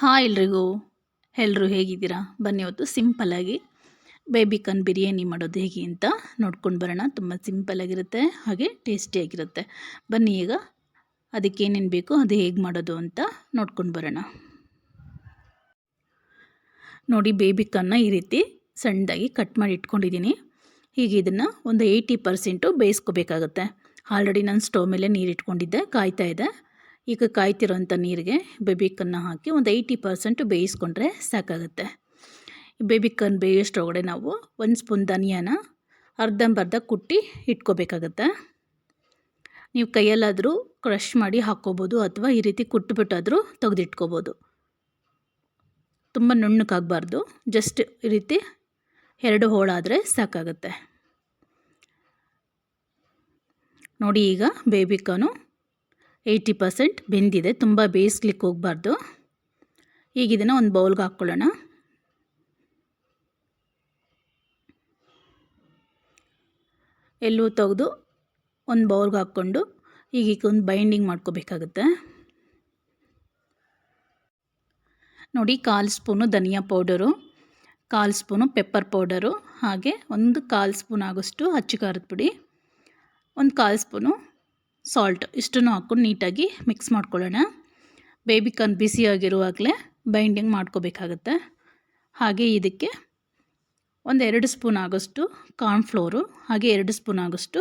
Hi ಎಲ್ರಿಗೂ ಎಲ್ಲರೂ ಹೇಗಿದ್ದೀರಾ? ಬನ್ನಿ ಇವತ್ತು ಸಿಂಪಲ್ಲಾಗಿ ಬೇಬಿ ಕನ್ ಬಿರಿಯಾನಿ ಮಾಡೋದು ಹೇಗೆ ಅಂತ ನೋಡ್ಕೊಂಡು ಬರೋಣ. ತುಂಬ ಸಿಂಪಲ್ಲಾಗಿರುತ್ತೆ ಹಾಗೆ ಟೇಸ್ಟಿಯಾಗಿರುತ್ತೆ ಬನ್ನಿ ಈಗ ಅದಕ್ಕೇನೇನು ಬೇಕು ಅದು ಹೇಗೆ ಮಾಡೋದು ಅಂತ ನೋಡ್ಕೊಂಡು ಬರೋಣ. ನೋಡಿ ಬೇಬಿ ಕನ್ನ ಈ ರೀತಿ ಸಣ್ಣದಾಗಿ ಕಟ್ ಮಾಡಿ ಇಟ್ಕೊಂಡಿದ್ದೀನಿ. ಈಗ ಇದನ್ನು ಒಂದು ಏಯ್ಟಿ ಪರ್ಸೆಂಟು ಬೇಯಿಸ್ಕೋಬೇಕಾಗತ್ತೆ. ಆಲ್ರೆಡಿ ನಾನು ಸ್ಟವ್ ಮೇಲೆ ನೀರು ಇಟ್ಕೊಂಡಿದ್ದೆ, ಕಾಯ್ತಾ ಇದೆ ಈಗ ಕಾಯ್ತಿರೋಂಥ ನೀರಿಗೆ ಬೇಬಿಕನ್ನ ಹಾಕಿ ಒಂದು ಏಯ್ಟಿ ಪರ್ಸೆಂಟ್ ಬೇಯಿಸ್ಕೊಂಡ್ರೆ ಸಾಕಾಗುತ್ತೆ. ಬೇಬಿಕನ್ ಬೇಯೋಷ್ಟರೊಳಗಡೆ ನಾವು ಒಂದು ಸ್ಪೂನ್ ಧನಿಯಾನ, ಅರ್ಧಂಬರ್ಧ ಕುಟ್ಟಿ ಇಟ್ಕೋಬೇಕಾಗತ್ತೆ. ನೀವು ಕೈಯಲ್ಲಾದರೂ ಕ್ರಷ್ ಮಾಡಿ ಹಾಕ್ಕೋಬೋದು ಅಥವಾ ಈ ರೀತಿ ಕುಟ್ಬಿಟ್ಟಾದರೂ ತೆಗೆದಿಟ್ಕೋಬೋದು. ತುಂಬ ನುಣ್ಣಕ್ಕಾಗಬಾರ್ದು ಜಸ್ಟ್ ಈ ರೀತಿ ಎರಡು ಹೋಳಾದರೆ ಸಾಕಾಗುತ್ತೆ. ನೋಡಿ ಈಗ ಬೇಬಿಕಾನು ಏಯ್ಟಿ ಪರ್ಸೆಂಟ್ ಬೆಂದಿದೆ, ತುಂಬ ಬೇಯಿಸ್ಲಿಕ್ಕೆ ಹೋಗಬಾರ್ದು. ಈಗ ಇದನ್ನು ಒಂದು ಬೌಲ್ಗೆ ಹಾಕ್ಕೊಳ್ಳೋಣ. ಎಲ್ಲೂ ತೆಗೆದು ಒಂದು ಬೌಲ್ಗೆ ಹಾಕ್ಕೊಂಡು ಈಗ ಒಂದು ಬೈಂಡಿಂಗ್ ಮಾಡ್ಕೋಬೇಕಾಗುತ್ತೆ. ನೋಡಿ, ಕಾಲು ಸ್ಪೂನು ಧನಿಯಾ ಪೌಡರು, ಕಾಲು ಸ್ಪೂನು ಪೆಪ್ಪರ್ ಪೌಡರು, ಹಾಗೆ ಒಂದು ಕಾಲು ಸ್ಪೂನ್ ಆಗೋಷ್ಟು ಅಚ್ಚು ಖಾರದ ಪುಡಿ, ಒಂದು ಕಾಲು ಸ್ಪೂನು ಸಾಲ್ಟ್ ಇಷ್ಟನ್ನು ಹಾಕ್ಕೊಂಡು ನೀಟಾಗಿ ಮಿಕ್ಸ್ ಮಾಡ್ಕೊಳ್ಳೋಣ. ಬೇಬಿ ಕಾನ್ ಬಿಸಿಯಾಗಿರುವಾಗಲೇ ಬೈಂಡಿಂಗ್ ಮಾಡ್ಕೋಬೇಕಾಗತ್ತೆ. ಹಾಗೆ ಇದಕ್ಕೆ ಒಂದು ಎರಡು ಸ್ಪೂನ್ ಆಗೋಷ್ಟು ಕಾರ್ನ್ಫ್ಲೋರು ಹಾಗೆ ಎರಡು ಸ್ಪೂನ್ ಆಗೋಷ್ಟು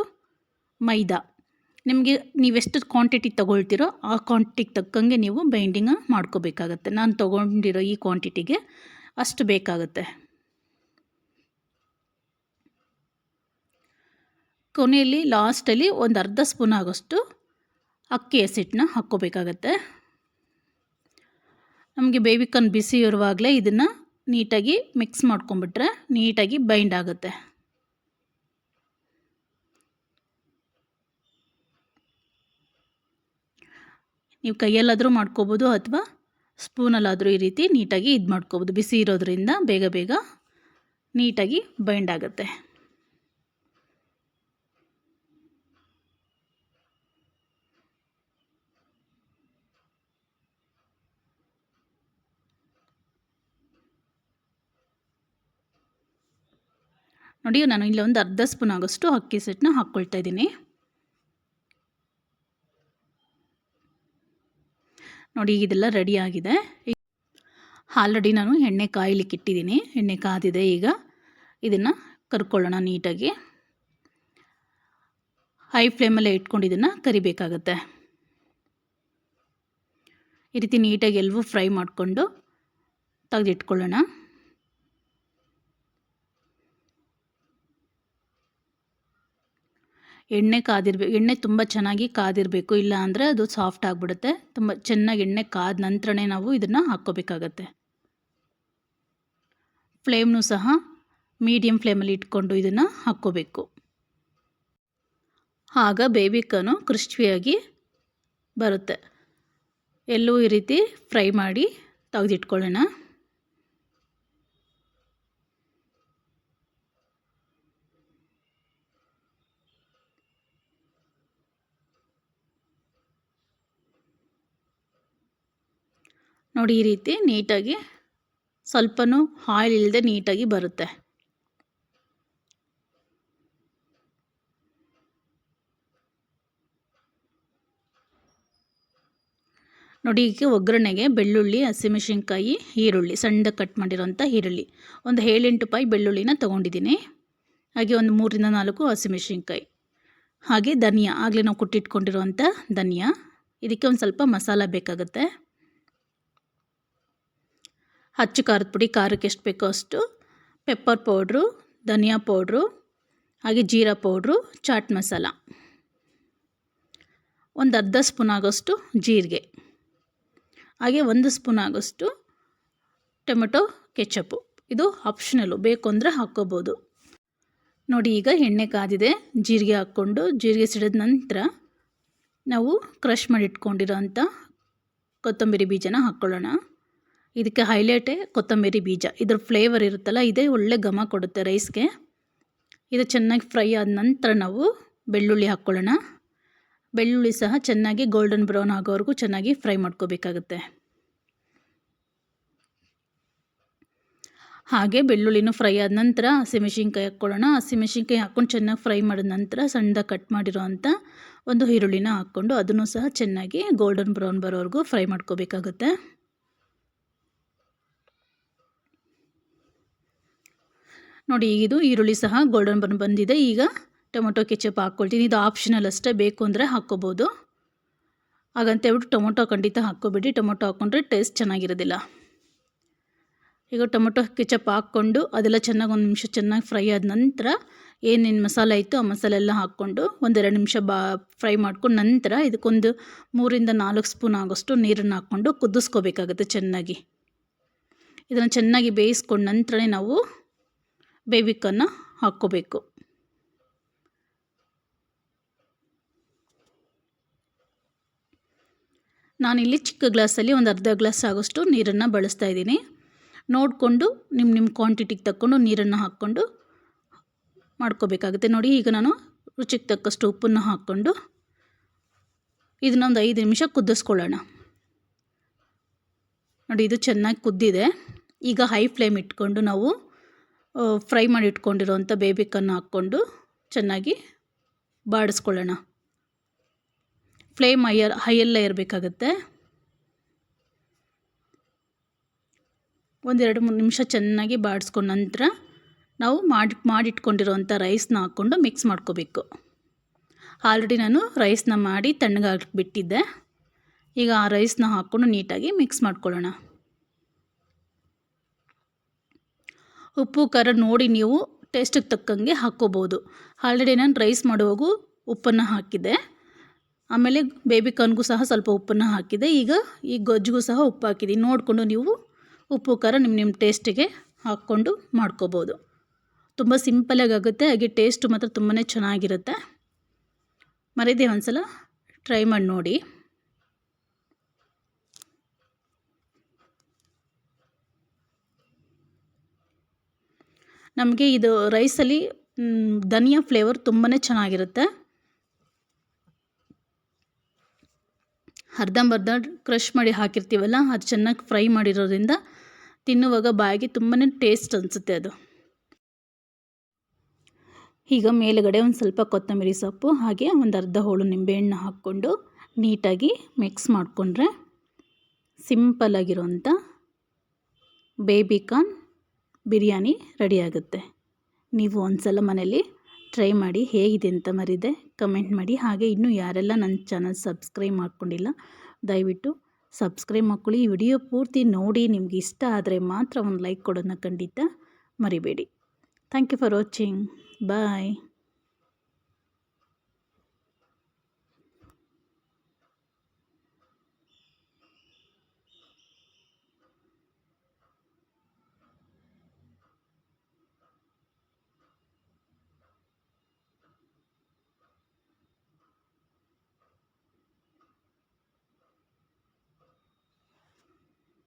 ಮೈದಾ. ನಿಮಗೆ ನೀವೆಷ್ಟು ಕ್ವಾಂಟಿಟಿ ತೊಗೊಳ್ತೀರೋ ಆ ಕ್ವಾಂಟಿಟಿಗೆ ತಕ್ಕಂಗೆ ನೀವು ಬೈಂಡಿಂಗ್ ಮಾಡ್ಕೋಬೇಕಾಗತ್ತೆ. ನಾನು ತೊಗೊಂಡಿರೋ ಈ ಕ್ವಾಂಟಿಟಿಗೆ ಅಷ್ಟು ಬೇಕಾಗುತ್ತೆ. ಕೊನೆಯಲ್ಲಿ ಲಾಸ್ಟಲ್ಲಿ ಒಂದು ಅರ್ಧ ಸ್ಪೂನ್ ಆಗೋಷ್ಟು ಅಕ್ಕಿ ಹಸಿಟ್ಟನ್ನ ಹಾಕ್ಕೋಬೇಕಾಗತ್ತೆ. ನಮಗೆ ಬೇಬಿಕಾರ್ನ್ ಬಿಸಿ ಇರುವಾಗಲೇ ಇದನ್ನು ನೀಟಾಗಿ ಮಿಕ್ಸ್ ಮಾಡ್ಕೊಂಬಿಟ್ರೆ ನೀಟಾಗಿ ಬೈಂಡ್ ಆಗುತ್ತೆ. ನೀವು ಕೈಯಲ್ಲಾದರೂ ಮಾಡ್ಕೋಬೋದು ಅಥವಾ ಸ್ಪೂನಲ್ಲಾದರೂ ಈ ರೀತಿ ನೀಟಾಗಿ ಇದು ಮಾಡ್ಕೋಬೋದು ಬಿಸಿ ಇರೋದ್ರಿಂದ ಬೇಗ ಬೇಗ ನೀಟಾಗಿ ಬೈಂಡ್ ಆಗುತ್ತೆ. ನೋಡಿ ನಾನು ಇಲ್ಲಿ ಒಂದು ಅರ್ಧ ಸ್ಪೂನ್ ಆಗೋಷ್ಟು ಅಕ್ಕಿ ಸೆಟ್ನ ಹಾಕ್ಕೊಳ್ತಾ ಇದ್ದೀನಿ. ನೋಡಿ, ಇದೆಲ್ಲ ರೆಡಿ ಆಗಿದೆ. ಆಲ್ರೆಡಿ ನಾನು ಎಣ್ಣೆ ಕಾಯ್ಲಿಕ್ಕೆ ಇಟ್ಟಿದ್ದೀನಿ. ಎಣ್ಣೆ ಕಾದಿದೆ ಈಗ. ಇದನ್ನು ಕರ್ಕೊಳ್ಳೋಣ ನೀಟಾಗಿ. ಹೈ ಫ್ಲೇಮಲ್ಲೇ ಇಟ್ಕೊಂಡು ಇದನ್ನು ಕರಿಬೇಕಾಗತ್ತೆ. ಈ ರೀತಿ ನೀಟಾಗಿ ಎಲ್ಲವೂ ಫ್ರೈ ಮಾಡಿಕೊಂಡು ತೆಗೆದಿಟ್ಕೊಳ್ಳೋಣ. ಎಣ್ಣೆ ಕಾದಿರ್ಬೇಕು ಎಣ್ಣೆ ತುಂಬ ಚೆನ್ನಾಗಿ ಕಾದಿರಬೇಕು, ಇಲ್ಲ ಅಂದರೆ ಅದು ಸಾಫ್ಟ್ ಆಗಿಬಿಡುತ್ತೆ. ತುಂಬ ಚೆನ್ನಾಗಿ ಎಣ್ಣೆ ಕಾದ ನಂತರನೇ ನಾವು ಇದನ್ನು ಹಾಕ್ಕೋಬೇಕಾಗತ್ತೆ. ಫ್ಲೇಮ್ನು ಸಹ ಮೀಡಿಯಮ್ ಫ್ಲೇಮಲ್ಲಿ ಇಟ್ಕೊಂಡು ಇದನ್ನು ಹಾಕ್ಕೋಬೇಕು. ಆಗ ಬೇಬಿಕನು ಕ್ರಿಸ್ಪಿಯಾಗಿ ಬರುತ್ತೆ. ಎಲ್ಲೂ ಈ ರೀತಿ ಫ್ರೈ ಮಾಡಿ ತೆಗೆದಿಟ್ಕೊಳ್ಳೋಣ. ನೋಡಿ ಈ ರೀತಿ ನೀಟಾಗಿ ಸ್ವಲ್ಪನೂ ಆಯಿಲ್ ಇಲ್ಲದೆ ನೀಟಾಗಿ ಬರುತ್ತೆ. ನೋಡಿ ಈಗ ಒಗ್ಗರಣೆಗೆ ಬೆಳ್ಳುಳ್ಳಿ, ಹಸಿಮೆಣಸಿನ್ಕಾಯಿ, ಈರುಳ್ಳಿ ಸಣ್ಣದಾಗಿ ಕಟ್ ಮಾಡಿರೋಂಥ ಈರುಳ್ಳಿ. ಒಂದು ಏಳೆಂಟು ಪಾಯಿ ಬೆಳ್ಳುಳ್ಳಿನ ತೊಗೊಂಡಿದ್ದೀನಿ. ಹಾಗೆ ಒಂದು ಮೂರಿಂದ ನಾಲ್ಕು ಹಸಿಮೆಣಸಿನ್ಕಾಯಿ. ಹಾಗೆ ಧನಿಯಾ, ಆಗಲೇ ನಾವು ಕುಟ್ಟಿಟ್ಕೊಂಡಿರುವಂಥ ಧನಿಯಾ. ಇದಕ್ಕೆ ಒಂದು ಸ್ವಲ್ಪ ಮಸಾಲ ಬೇಕಾಗುತ್ತೆ. ಹಚ್ಚು ಖಾರದ ಪುಡಿ, ಖಾರಕ್ಕೆ ಎಷ್ಟು ಬೇಕೋ ಅಷ್ಟು. ಪೆಪ್ಪರ್ ಪೌಡ್ರು ಧನಿಯಾ ಪೌಡ್ರು ಹಾಗೆ ಜೀರಾ ಪೌಡ್ರು ಚಾಟ್ ಮಸಾಲ. ಒಂದು ಅರ್ಧ ಸ್ಪೂನ್ ಆಗೋಷ್ಟು ಜೀರಿಗೆ. ಹಾಗೆ ಒಂದು ಸ್ಪೂನ್ ಆಗೋಷ್ಟು ಟೊಮೆಟೊ ಕೆಚಪ್ಪು ಇದು ಆಪ್ಷನಲ್ಲು ಬೇಕು ಅಂದರೆ ಹಾಕ್ಕೋಬೋದು. ನೋಡಿ, ಈಗ ಎಣ್ಣೆ ಕಾದಿದೆ, ಜೀರಿಗೆ ಹಾಕ್ಕೊಂಡು, ಜೀರಿಗೆ ಸಿಡಿದ ನಂತರ ನಾವು ಕ್ರಷ್ ಮಾಡಿ ಇಟ್ಕೊಂಡಿರೋ ಅಂಥ ಕೊತ್ತಂಬರಿ ಬೀಜನ ಹಾಕ್ಕೊಳ್ಳೋಣ. ಇದಕ್ಕೆ ಹೈಲೈಟೇ ಕೊತ್ತಂಬರಿ ಬೀಜ. ಇದ್ರ ಫ್ಲೇವರ್ ಇರುತ್ತಲ್ಲ, ಇದೇ ಒಳ್ಳೆ ಘಮ ಕೊಡುತ್ತೆ ರೈಸ್ಗೆ ಇದು ಚೆನ್ನಾಗಿ ಫ್ರೈ ಆದ ನಂತರ ನಾವು ಬೆಳ್ಳುಳ್ಳಿ ಹಾಕ್ಕೊಳ್ಳೋಣ. ಬೆಳ್ಳುಳ್ಳಿ ಸಹ ಚೆನ್ನಾಗಿ ಗೋಲ್ಡನ್ ಬ್ರೌನ್ ಆಗೋವರೆಗೂ ಚೆನ್ನಾಗಿ ಫ್ರೈ ಮಾಡ್ಕೋಬೇಕಾಗುತ್ತೆ. ಹಾಗೆ ಬೆಳ್ಳುಳ್ಳಿನೂ ಫ್ರೈ ಆದ ನಂತರ ಹಸಿಮೆಣ್ಸಿನ್ಕಾಯಿ ಹಾಕ್ಕೊಳ್ಳೋಣ. ಹಸಿಮೆಣ್ಸಿನ್ಕಾಯಿ ಹಾಕ್ಕೊಂಡು ಚೆನ್ನಾಗಿ ಫ್ರೈ ಮಾಡಿದ ನಂತರ ಸಣ್ಣದಾಗಿ ಕಟ್ ಮಾಡಿರೋ ಅಂಥ ಒಂದು ಈರುಳ್ಳಿನ ಹಾಕ್ಕೊಂಡು ಅದನ್ನು ಸಹ ಚೆನ್ನಾಗಿ ಗೋಲ್ಡನ್ ಬ್ರೌನ್ ಬರೋವರೆಗೂ ಫ್ರೈ ಮಾಡ್ಕೋಬೇಕಾಗುತ್ತೆ. ನೋಡಿ, ಇದು ಈರುಳ್ಳಿ ಸಹ ಗೋಲ್ಡನ್ ಬನ್ ಬಂದಿದೆ. ಈಗ ಟೊಮೊಟೊ ಕೆಚಪ್ ಹಾಕ್ಕೊಳ್ತೀನಿ. ಇದು ಆಪ್ಷನಲ್ ಅಷ್ಟೇ, ಬೇಕು ಅಂದರೆ ಹಾಕ್ಕೋಬೋದು. ಹಾಗಂತೇಳ್ಬಿಟ್ಟು ಟೊಮೊಟೊ ಖಂಡಿತ ಹಾಕ್ಕೋಬೇಡಿ. ಟೊಮೊಟೊ ಹಾಕ್ಕೊಂಡ್ರೆ ಟೇಸ್ಟ್ ಚೆನ್ನಾಗಿರೋದಿಲ್ಲ. ಈಗ ಟೊಮೊಟೊ ಕೆಚಪ್ ಹಾಕ್ಕೊಂಡು, ಅದೆಲ್ಲ ಚೆನ್ನಾಗಿ ಒಂದು ನಿಮಿಷ ಚೆನ್ನಾಗಿ ಫ್ರೈ ಆದ ನಂತರ ಏನೇನು ಮಸಾಲೆ ಇತ್ತು ಆ ಮಸಾಲೆ ಎಲ್ಲ ಹಾಕ್ಕೊಂಡು ಒಂದೆರಡು ನಿಮಿಷ ಬಾ ಫ್ರೈ ಮಾಡ್ಕೊಂಡು ನಂತರ ಇದಕ್ಕೊಂದು ಮೂರಿಂದ ನಾಲ್ಕು ಸ್ಪೂನ್ ಆಗೋಷ್ಟು ನೀರನ್ನು ಹಾಕ್ಕೊಂಡು ಕುದಿಸ್ಕೋಬೇಕಾಗುತ್ತೆ ಚೆನ್ನಾಗಿ. ಇದನ್ನು ಚೆನ್ನಾಗಿ ಬೇಯಿಸ್ಕೊಂಡು ನಂತರನೇ ನಾವು ಬೇಬಿಕನ್ನು ಹಾಕ್ಕೋಬೇಕು. ನಾನಿಲ್ಲಿ ಚಿಕ್ಕ ಗ್ಲಾಸಲ್ಲಿ ಒಂದು ಅರ್ಧ ಗ್ಲಾಸ್ ಆಗೋಷ್ಟು ನೀರನ್ನು ಬಳಸ್ತಾ ಇದ್ದೀನಿ. ನೋಡಿಕೊಂಡು ನಿಮ್ಮ ನಿಮ್ಮ ಕ್ವಾಂಟಿಟಿಗೆ ತಕ್ಕೊಂಡು ನೀರನ್ನು ಹಾಕ್ಕೊಂಡು ಮಾಡ್ಕೋಬೇಕಾಗುತ್ತೆ. ನೋಡಿ, ಈಗ ನಾನು ರುಚಿಗೆ ತಕ್ಕಷ್ಟು ಉಪ್ಪನ್ನು ಹಾಕ್ಕೊಂಡು ಇದನ್ನೊಂದು ಐದು ನಿಮಿಷ ಕುದಿಸ್ಕೊಳ್ಳೋಣ. ನೋಡಿ, ಇದು ಚೆನ್ನಾಗಿ ಕುದ್ದಿದೆ. ಈಗ ಹೈ ಫ್ಲೇಮ್ ಇಟ್ಕೊಂಡು ನಾವು ಫ್ರೈ ಮಾಡಿ ಇಟ್ಕೊಂಡಿರೋವಂಥ ಬೇಬಿಕನ್ನು ಹಾಕ್ಕೊಂಡು ಚೆನ್ನಾಗಿ ಬಾಡಿಸ್ಕೊಳ್ಳೋಣ. ಫ್ಲೇಮ್ ಹೈಯರ್ ಹೈಯಲ್ಲೇ ಇರಬೇಕಾಗತ್ತೆ. ಒಂದೆರಡು ಮೂರು ನಿಮಿಷ ಚೆನ್ನಾಗಿ ಬಾಡಿಸ್ಕೊಂಡ ನಂತರ ನಾವು ಮಾಡಿ ಮಾಡಿಟ್ಕೊಂಡಿರೋವಂಥ ರೈಸ್ನ ಹಾಕ್ಕೊಂಡು ಮಿಕ್ಸ್ ಮಾಡ್ಕೋಬೇಕು. ಆಲ್ರೆಡಿ ನಾನು ರೈಸ್ನ ಮಾಡಿ ತಣ್ಣಗಾಕ್ಬಿಟ್ಟಿದ್ದೆ ಈಗ ಆ ರೈಸ್ನ ಹಾಕ್ಕೊಂಡು ನೀಟಾಗಿ ಮಿಕ್ಸ್ ಮಾಡ್ಕೊಳ್ಳೋಣ. ಉಪ್ಪು, ಖಾರ ನೋಡಿ ನೀವು ಟೇಸ್ಟಿಗೆ ತಕ್ಕಂಗೆ ಹಾಕ್ಕೋಬೋದು. ಆಲ್ರೆಡಿ ನಾನು ರೈಸ್ ಮಾಡುವಾಗ ಉಪ್ಪನ್ನು ಹಾಕಿದ್ದೆ ಆಮೇಲೆ ಬೇಬಿ ಕಾರ್ನ್ಗೂ ಸಹ ಸ್ವಲ್ಪ ಉಪ್ಪನ್ನು ಹಾಕಿದೆ. ಈಗ ಈ ಗೊಜ್ಜಿಗೂ ಸಹ ಉಪ್ಪು ಹಾಕಿದ್ದೀನಿ ನೋಡಿಕೊಂಡು ನೀವು ಉಪ್ಪು, ಖಾರ ನಿಮ್ಮ ನಿಮ್ಮ ಟೇಸ್ಟಿಗೆ ಹಾಕ್ಕೊಂಡು ಮಾಡ್ಕೋಬೋದು. ತುಂಬ ಸಿಂಪಲಾಗಿ ಆಗುತ್ತೆ. ಹಾಗೆ ಟೇಸ್ಟು ಮಾತ್ರ ತುಂಬಾ ಚೆನ್ನಾಗಿರುತ್ತೆ. ಮರೀದೇ ಒಂದು ಸಲ ಟ್ರೈ ಮಾಡಿ ನೋಡಿ. ನಮಗೆ ಇದು ರೈಸಲ್ಲಿ ಧನಿಯಾ ಫ್ಲೇವರ್ ತುಂಬಾ ಚೆನ್ನಾಗಿರುತ್ತೆ. ಅರ್ಧಂಬರ್ಧ ಕ್ರಷ್ ಮಾಡಿ ಹಾಕಿರ್ತೀವಲ್ಲ, ಅದು ಚೆನ್ನಾಗಿ ಫ್ರೈ ಮಾಡಿರೋದ್ರಿಂದ ತಿನ್ನುವಾಗ ಬಾಯಿಗೆ ತುಂಬಾ ಟೇಸ್ಟ್ ಅನಿಸುತ್ತೆ ಅದು. ಈಗ ಮೇಲುಗಡೆ ಒಂದು ಸ್ವಲ್ಪ ಕೊತ್ತಂಬರಿ ಸೊಪ್ಪು, ಹಾಗೆ ಒಂದು ಅರ್ಧ ಹೋಳು ನಿಂಬೆಹಣ್ಣು ಹಾಕ್ಕೊಂಡು ನೀಟಾಗಿ ಮಿಕ್ಸ್ ಮಾಡಿಕೊಂಡ್ರೆ ಬೇಬಿ ಬೇಬಿಕಾನ್ ಬಿರಿಯಾನಿ ರೆಡಿಯಾಗುತ್ತೆ. ನೀವು ಒಂದು ಸಲ ಮನೇಲಿ ಟ್ರೈ ಮಾಡಿ ಹೇಗಿದೆ ಅಂತ ಮರಿದೆ, ಕಮೆಂಟ್ ಮಾಡಿ. ಹಾಗೆ ಇನ್ನೂ ಯಾರೆಲ್ಲ ನನ್ನ ಚಾನಲ್ ಸಬ್ಸ್ಕ್ರೈಬ್ ಮಾಡ್ಕೊಂಡಿಲ್ಲ, ದಯವಿಟ್ಟು ಸಬ್ಸ್ಕ್ರೈಬ್ ಮಾಡ್ಕೊಳ್ಳಿ. ಈ ವಿಡಿಯೋ ಪೂರ್ತಿ ನೋಡಿ, ನಿಮ್ಗೆ ಇಷ್ಟ ಆದರೆ ಮಾತ್ರ ಒಂದು ಲೈಕ್ ಕೊಡೋದನ್ನ ಖಂಡಿತ ಮರಿಬೇಡಿ. Thank you for watching bye